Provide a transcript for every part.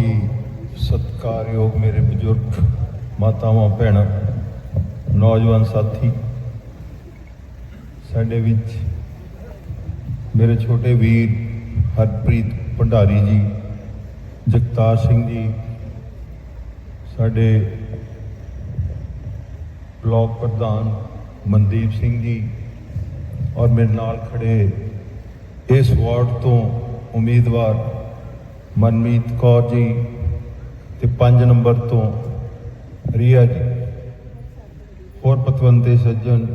ਹੀ ਸਤਿਕਾਰਯੋਗ ਮੇਰੇ ਬਜ਼ੁਰਗ ਮਾਤਾਵਾਂ, ਭੈਣਾਂ, ਨੌਜਵਾਨ ਸਾਥੀ, ਸਾਡੇ ਵਿੱਚ ਮੇਰੇ ਛੋਟੇ ਵੀਰ ਹਰਪ੍ਰੀਤ ਭੰਡਾਰੀ ਜੀ, ਜਗਤਾਰ ਸਿੰਘ ਜੀ, ਸਾਡੇ ਬਲਾਕ ਪ੍ਰਧਾਨ ਮਨਦੀਪ ਸਿੰਘ ਜੀ ਔਰ ਮੇਰੇ ਨਾਲ ਖੜੇ ਇਸ ਵਾਰਡ ਤੋਂ ਉਮੀਦਵਾਰ ਮਨਮੀਤ ਕੌਰ ਜੀ ਤੇ 5 ਨੰਬਰ ਤੋਂ ਰੀਆ ਜੀ। ਹੋਰ ਪਤਵੰਤੇ ਸੱਜਣ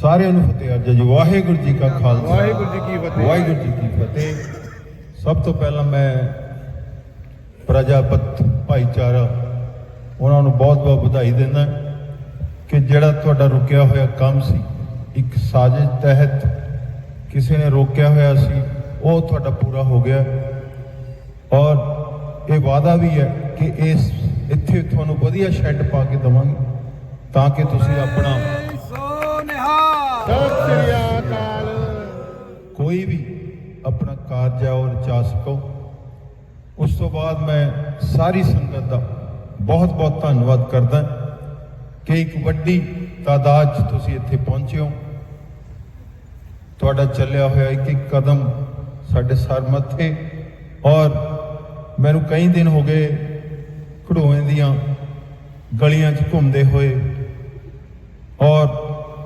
ਸਾਰਿਆਂ ਨੂੰ ਫਤਿਹ। ਅੱਜ ਜੀ ਵਾਹਿਗੁਰੂ ਜੀ ਕਾ ਖਾਲਸਾ। ਵਾਹਿਗੁਰੂ ਜੀ ਕੀ ਫਤਿਹ। ਵਾਹਿਗੁਰੂ ਜੀ ਕੀ ਫਤਿਹ। ਸਭ ਤੋਂ ਪਹਿਲਾਂ ਮੈਂ ਪ੍ਰਜਾਪਤ ਭਾਈਚਾਰਾ ਉਹਨਾਂ ਨੂੰ ਬਹੁਤ-ਬਹੁਤ ਵਧਾਈ ਦਿੰਦਾ ਕਿ ਜਿਹੜਾ ਤੁਹਾਡਾ ਰੁਕਿਆ ਹੋਇਆ ਕੰਮ ਸੀ ਇੱਕ ਸਾਜ਼ਿਸ਼ ਤਹਿਤ ਕਿਸੇ ਨੇ ਰੋਕਿਆ ਹੋਇਆ ਸੀ ਉਹ ਤੁਹਾਡਾ ਪੂਰਾ ਹੋ ਗਿਆ। ਔਰ ਇਹ ਵਾਅਦਾ ਵੀ ਹੈ ਕਿ ਇਸ ਇੱਥੇ ਤੁਹਾਨੂੰ ਵਧੀਆ ਸ਼ੈੱਡ ਪਾ ਕੇ ਦਵਾਂਗੇ ਤਾਂ ਕਿ ਤੁਸੀਂ ਆਪਣਾ ਸਤਿ ਸ੍ਰੀ ਅਕਾਲ। ਕੋਈ ਵੀ ਆਪਣਾ ਕਾਰਜ ਹੈ ਉਹ ਰਚਾ ਸਕੋ। ਉਸ ਤੋਂ ਬਾਅਦ ਮੈਂ ਸਾਰੀ ਸੰਗਤ ਦਾ ਬਹੁਤ ਬਹੁਤ ਧੰਨਵਾਦ ਕਰਦਾ ਕਿ ਇੱਕ ਵੱਡੀ ਤਾਦਾਦ 'ਚ ਤੁਸੀਂ ਇੱਥੇ ਪਹੁੰਚੇ ਹੋ। ਤੁਹਾਡਾ ਚੱਲਿਆ ਹੋਇਆ ਇੱਕ ਇੱਕ ਕਦਮ ਸਾਡੇ ਸਰ ਮੱਥੇ ਔਰ ਮੈਨੂੰ ਕਈ ਦਿਨ ਹੋ ਗਏ ਘੜੋਏ ਦੀਆਂ ਗਲੀਆਂ 'ਚ ਘੁੰਮਦੇ ਹੋਏ। ਔਰ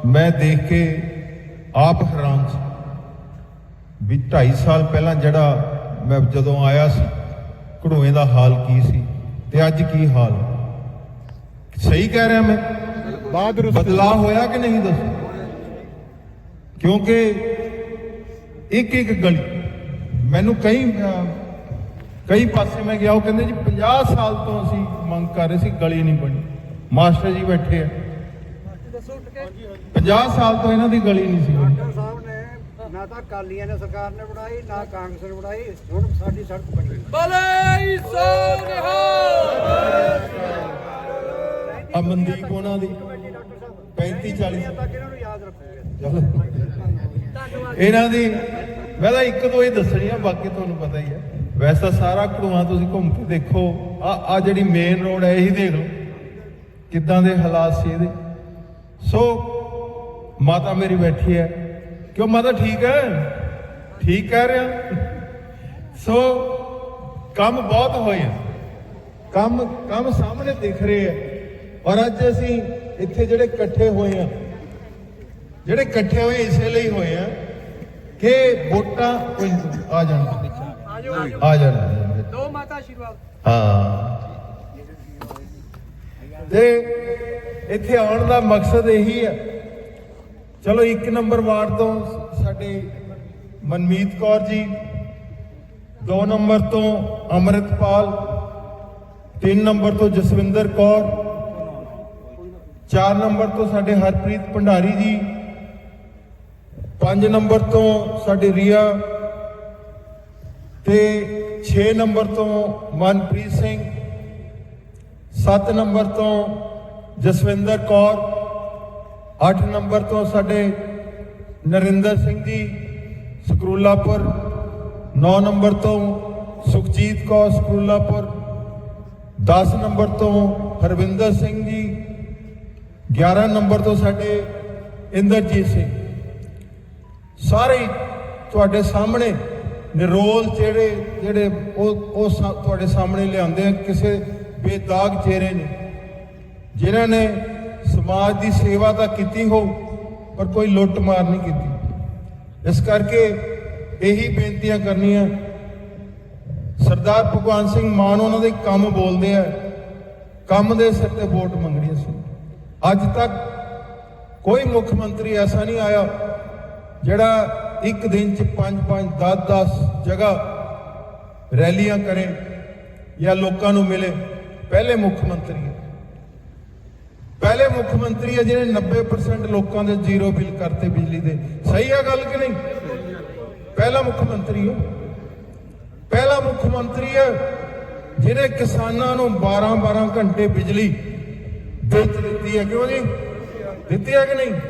ਮੈਂ ਦੇਖ ਕੇ ਆਪ ਹੈਰਾਨ ਸੀ ਵੀ 2.5 ਸਾਲ ਪਹਿਲਾਂ ਜਿਹੜਾ ਮੈਂ ਜਦੋਂ ਆਇਆ ਸੀ ਘੜੋਏ ਦਾ ਹਾਲ ਕੀ ਸੀ ਤੇ ਅੱਜ ਕੀ ਹਾਲ? ਸਹੀ ਕਹਿ ਰਿਹਾ ਮੈਂ? ਬਹਾਦਰ ਬਦਲਾਅ ਹੋਇਆ ਕਿ ਨਹੀਂ ਦੱਸੋ? ਕਿਉਂਕਿ ਇੱਕ ਇੱਕ ਗਲੀ ਮੈਨੂੰ ਕਈ ਕਈ ਪਾਸੇ ਮੈਂ ਗਿਆ ਉਹ ਕਹਿੰਦੇ ਜੀ 50 ਸਾਲ ਤੋਂ ਅਸੀਂ ਮੰਗ ਕਰ ਰਹੇ ਸੀ ਗਲੀ ਨਹੀਂ ਬਣੀ। ਮਾਸਟਰ ਜੀ ਬੈਠੇ ਆ। 50 ਸਾਲ ਤੋਂ ਇਹਨਾਂ ਦੀ ਗਲੀ ਨਹੀਂ ਸੀ ਡਾਕਟਰ ਸਾਹਿਬ ਨੇ ਨਾ ਤਾਂ ਕਾਲੀਆਂ ਨੇ ਸਰਕਾਰ ਨੇ ਬਣਾਈ ਨਾ ਕਾਂਗਰਸ ਨੇ ਬਣਾਈ ਹੁਣ ਸਾਡੀ ਸੜਕ ਬਣੀ ਬਲੇ ਅਮਨਦੀਪ ਉਹਨਾਂ ਦੀ 35 40 ਤੱਕ ਇਹਨਾਂ ਨੂੰ ਯਾਦ ਰੱਖੋਗੇ ਚਲੋ ਇਹਨਾਂ ਦੀ ਮੈਂ ਤਾਂ ਇੱਕ ਦੋ ਹੀ ਦੱਸਣੀ ਆ ਬਾਕੀ ਤੁਹਾਨੂੰ ਪਤਾ ਹੀ ਹੈ। ਵੈਸੇ ਸਾਰਾ ਘੜੂਆਂ ਤੁਸੀਂ ਘੁੰਮ ਕੇ ਦੇਖੋ। ਆ ਆ ਜਿਹੜੀ ਮੇਨ ਰੋਡ ਹੈ, ਇਹੀ ਦੇਖ ਲਓ। ਕਿੱਦਾਂ ਦੇ ਹਾਲਾਤ ਸੀ ਇਹਦੇ। ਸੋ ਮਾਤਾ ਮੇਰੀ ਬੈਠੀ ਹੈ। ਕਿਉਂ ਮਾਤਾ ਠੀਕ ਹੈ? ਠੀਕ ਕਹਿ ਰਿਹਾ। ਸੋ ਕੰਮ ਬਹੁਤ ਹੋਏ ਆ। ਕੰਮ ਕੰਮ ਸਾਹਮਣੇ ਦਿਖ ਰਹੇ ਆ। ਔਰ ਅੱਜ ਅਸੀਂ ਇੱਥੇ ਜਿਹੜੇ ਇਕੱਠੇ ਹੋਏ ਆ, ਜਿਹੜੇ ਇਕੱਠੇ ਹੋਏ, ਇਸੇ ਲਈ ਹੋਏ ਆ ਕਿ ਵੋਟਾਂ ਆ ਜਾਣ। ਜਾਣ ਆ ਜਾਣ। ਦੋ ਮਾਤਾ ਆਸ਼ੀਰਵਾਦ। ਹਾਂ। ਤੇ ਇੱਥੇ ਆਉਣ ਦਾ ਮਕਸਦ ਇਹੀ ਹੈ। ਚਲੋ ਇੱਕ ਨੰਬਰ ਵਾਰਡ ਤੋਂ ਸਾਡੇ ਮਨਮੀਤ ਕੌਰ ਜੀ ਦੋ ਨੰਬਰ ਤੋਂ ਅਮਰਿਤਪਾਲ ਤਿੰਨ ਨੰਬਰ ਤੋਂ ਜਸਵਿੰਦਰ ਕੌਰ ਚਾਰ ਨੰਬਰ ਤੋਂ ਸਾਡੇ ਹਰਪ੍ਰੀਤ ਭੰਡਾਰੀ ਜੀ ਪੰਜ ਨੰਬਰ ਤੋਂ ਸਾਡੇ ਰੀਆ ਤੇ 6 ਨੰਬਰ ਤੋਂ ਮਨਪ੍ਰੀਤ ਸਿੰਘ 7 ਨੰਬਰ ਤੋਂ ਜਸਵਿੰਦਰ ਕੌਰ 8 ਨੰਬਰ ਤੋਂ ਸਾਡੇ ਨਰਿੰਦਰ ਸਿੰਘ ਜੀ, ਸਕਰੂਲਾਪੁਰ 9 ਨੰਬਰ ਤੋਂ ਸੁਖਜੀਤ ਕੌਰ ਸਕਰੂਲਾਪੁਰ 10 ਨੰਬਰ ਤੋਂ ਹਰਵਿੰਦਰ ਸਿੰਘ ਜੀ 11 ਨੰਬਰ ਤੋਂ ਸਾਡੇ ਇੰਦਰਜੀਤ ਸਿੰਘ। ਸਾਰੇ ਤੁਹਾਡੇ ਸਾਹਮਣੇ ਨਿਰੋਲ ਜਿਹੜੇ ਜਿਹੜੇ ਉਹ ਉਹ ਤੁਹਾਡੇ ਸਾਹਮਣੇ ਲਿਆਂਦੇ ਆ, ਕਿਸੇ ਬੇਦਾਗ ਚਿਹਰੇ ਨੇ, ਜਿਨ੍ਹਾਂ ਨੇ ਸਮਾਜ ਦੀ ਸੇਵਾ ਤਾਂ ਕੀਤੀ ਹੋ, ਪਰ ਕੋਈ ਲੁੱਟ ਮਾਰ ਨਹੀਂ ਕੀਤੀ। ਇਸ ਕਰਕੇ ਇਹੀ ਬੇਨਤੀਆਂ ਕਰਨੀਆਂ। ਸਰਦਾਰ ਭਗਵਾਨ ਸਿੰਘ ਮਾਨ ਉਹਨਾਂ ਦੇ ਕੰਮ ਬੋਲਦੇ ਆ। ਕੰਮ ਦੇ ਸਿਰ ਤੇ ਵੋਟ ਮੰਗਣੀ ਸੀ। ਅੱਜ ਤੱਕ ਕੋਈ ਮੁੱਖ ਮੰਤਰੀ ਐਸਾ ਨਹੀਂ ਆਇਆ, ਜਿਹੜਾ ਇੱਕ ਦਿਨ ਚ 5 5 10 10 ਜਗ੍ਹਾ ਰੈਲੀਆਂ ਕਰੇ ਜਾਂ ਲੋਕਾਂ ਨੂੰ ਮਿਲੇ। ਪਹਿਲੇ ਮੁੱਖ ਮੰਤਰੀ ਹੈ। ਪਹਿਲੇ ਮੁੱਖ ਮੰਤਰੀ ਹੈ ਜਿਹਨੇ 90% ਲੋਕਾਂ ਦੇ ਜ਼ੀਰੋ ਬਿੱਲ ਕਰਤੇ ਬਿਜਲੀ ਦੇ। ਸਹੀ ਹੈ ਗੱਲ ਕਿ ਨਹੀਂ? ਪਹਿਲਾ ਮੁੱਖ ਮੰਤਰੀ ਹੈ। ਪਹਿਲਾ ਮੁੱਖ ਮੰਤਰੀ ਹੈ ਜਿਹਨੇ ਕਿਸਾਨਾਂ ਨੂੰ 12 12 ਘੰਟੇ ਬਿਜਲੀ ਵੇਚ ਦਿੱਤੀ ਹੈ। ਕਿਉਂ ਜੀ? ਦਿੱਤੀ ਹੈ ਕਿ ਨਹੀਂ?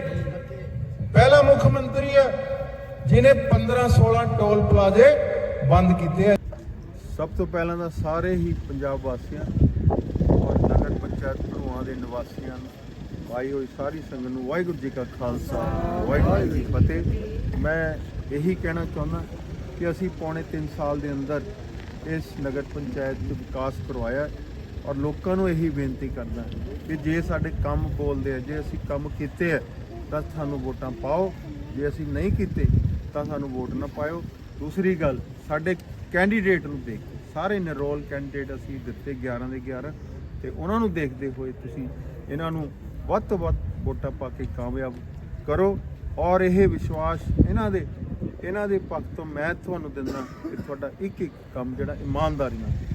ਪਹਿਲਾ ਮੁੱਖ ਮੰਤਰੀ ਹੈ ਜਿਨੇ 15 16 ਟੋਲ ਪਲਾਜ਼ੇ ਬੰਦ ਕੀਤੇ ਆ। ਸਭ ਤੋਂ ਪਹਿਲਾਂ ਤਾਂ ਸਾਰੇ ਹੀ ਪੰਜਾਬ ਵਾਸੀਆਂ ਔਰ ਨਗਰ ਪੰਚਾਇਤ ਭਲੂਆਂ ਨਿਵਾਸੀਆਂ ਨੂੰ, ਆਈ ਹੋਈ ਸਾਰੀ ਸੰਗਤ ਨੂੰ ਵਾਹਿਗੁਰੂ ਜੀ ਕਾ ਖਾਲਸਾ, ਵਾਹਿਗੁਰੂ ਜੀ ਕੀ ਫਤਿਹ। ਮੈਂ ਇਹੀ ਕਹਿਣਾ ਚਾਹੁੰਦਾ ਕਿ ਅਸੀਂ ਪੌਣੇ 3 ਸਾਲ ਦੇ ਅੰਦਰ ਇਸ ਨਗਰ ਪੰਚਾਇਤ 'ਚ ਵਿਕਾਸ ਕਰਵਾਇਆ ਔਰ ਲੋਕਾਂ ਨੂੰ ਇਹੀ ਬੇਨਤੀ ਕਰਦਾ ਕਿ ਜੇ ਸਾਡੇ ਕੰਮ ਬੋਲਦੇ ਆ, ਜੇ ਅਸੀਂ ਕੰਮ ਕੀਤੇ ਆ, ਤਾਂ ਸਾਨੂੰ ਵੋਟਾਂ ਪਾਓ। ਜੇ ਅਸੀਂ ਨਹੀਂ ਕੀਤੇ ਤਾਂ ਸਾਨੂੰ ਵੋਟ ਨਾ ਪਾਇਓ। ਦੂਸਰੀ ਗੱਲ, ਸਾਡੇ ਕੈਂਡੀਡੇਟ ਨੂੰ ਦੇਖ। ਸਾਰੇ ਨਿਰੋਲ ਕੈਂਡੀਡੇਟ ਅਸੀਂ ਦਿੱਤੇ 11 ਦੇ 11 ਤੇ ਉਹਨਾਂ ਨੂੰ ਦੇਖਦੇ ਹੋਏ ਤੁਸੀਂ ਇਹਨਾਂ ਨੂੰ ਵੱਧ ਤੋਂ ਵੱਧ ਵੋਟਾਂ ਪਾ ਕੇ ਕਾਮਯਾਬ ਕਰੋ। ਔਰ ਇਹ ਵਿਸ਼ਵਾਸ ਇਹਨਾਂ ਦੇ ਇਹਨਾਂ ਦੇ ਪੱਖ ਤੋਂ ਮੈਂ ਤੁਹਾਨੂੰ ਦਿੰਦਾ ਕਿ ਤੁਹਾਡਾ ਇੱਕ ਇੱਕ ਕੰਮ ਜਿਹੜਾ ਇਮਾਨਦਾਰੀ ਨਾਲ ਕੀਤਾ